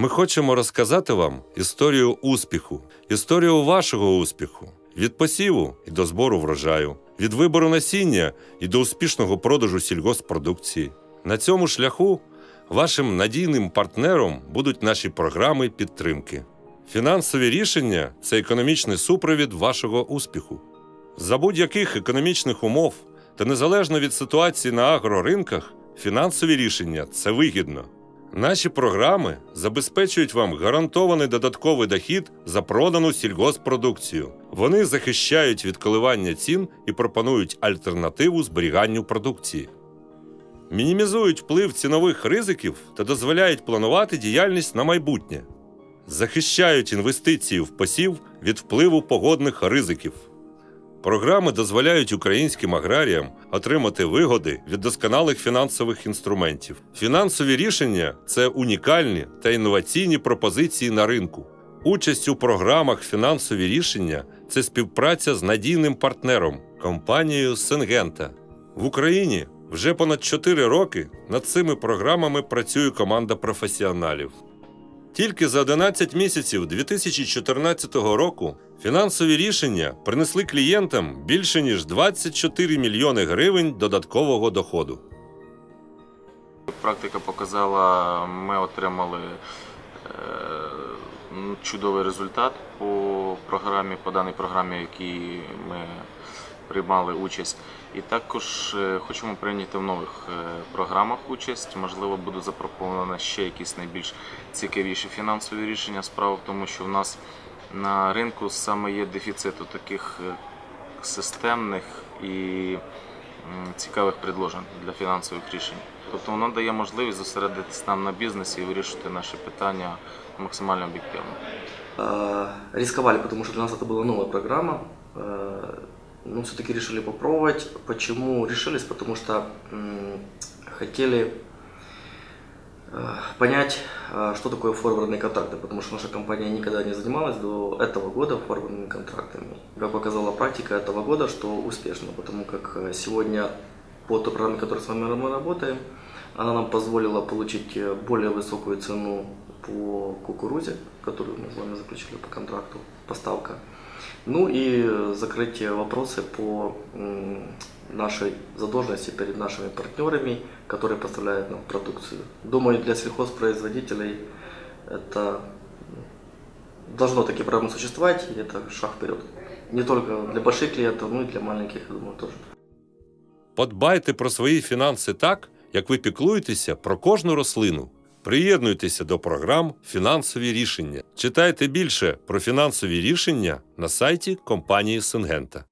Ми хочемо розказати вам історію успіху, історію вашого успіху від посіву і до збору врожаю, від вибору насіння і до успішного продажу сільгоспродукції. На цьому шляху вашим надійним партнером будуть наші програми підтримки. Фінансові рішення це економічний супровід вашого успіху. За будь-яких економічних умов та незалежно від ситуації на агроринках, фінансові рішення це вигідно. Наші програми забезпечують вам гарантований додатковий дохід за продану сільгоспродукцію. Вони захищають від коливання цін і пропонують альтернативу зберіганню продукції. Мінімізують вплив цінових ризиків та дозволяють планувати діяльність на майбутнє. Захищають інвестиції в посів від впливу погодних ризиків. Програми дозволяють українським аграріям отримати вигоди від досконалих фінансових інструментів. Фінансові рішення це унікальні та інноваційні пропозиції на ринку. Участь у програмах фінансові рішення це співпраця з надійним партнером компанією Сенгента. В Україні вже понад 4 роки над цими програмами працює команда професіоналів. Тільки за 11 місяців 2014 року фінансові рішення принесли клієнтам більше ніж 24 мільйони гривень додаткового доходу. Практика показала, ми отримали е, чудовий результат по програмі, по даній програмі, в якій ми приймали участь. І також е, хочемо прийняти в нових е, програмах участь. Можливо, будуть запропоновані ще якісь найбільш цікавіші фінансові рішення. Справа в тому, що в нас на ринку саме є дефіциту таких е, системних і м, цікавих предложень для фінансових рішень. Тобто воно дає можливість зосередитися нам на бізнесі і вирішити наші питання максимально об'єктивно. Э, Рисковали, потому что для нас это была новая программа. Ну, все-таки решили попробовать. Почему решились? Потому что хотели э, понять, э, что такое форвардные контракты, потому что наша компания никогда не занималась до этого года форвардными контрактами. Как показала практика этого года, что успешно, потому как э, сегодня по той программе, которой с вами мы работаем, она нам позволила получить более высокую цену по кукурузе, которую мы с вами заключили по контракту, поставка. Ну и э, закрыть э, вопросы по м, нашей задолженности перед нашими партнерами, которые поставляют нам продукцию. Думаю, для сельхозпроизводителей это м, должно такие программы существовать, и это шаг вперед. Не только для больших клиентов, но и для маленьких, я думаю, тоже. Подбайте про свої фінанси так, як ви піклуєтеся про кожну рослину. Приєднуйтеся до програм Фінансові рішення. Читайте більше про фінансові рішення на сайті компанії Сингента.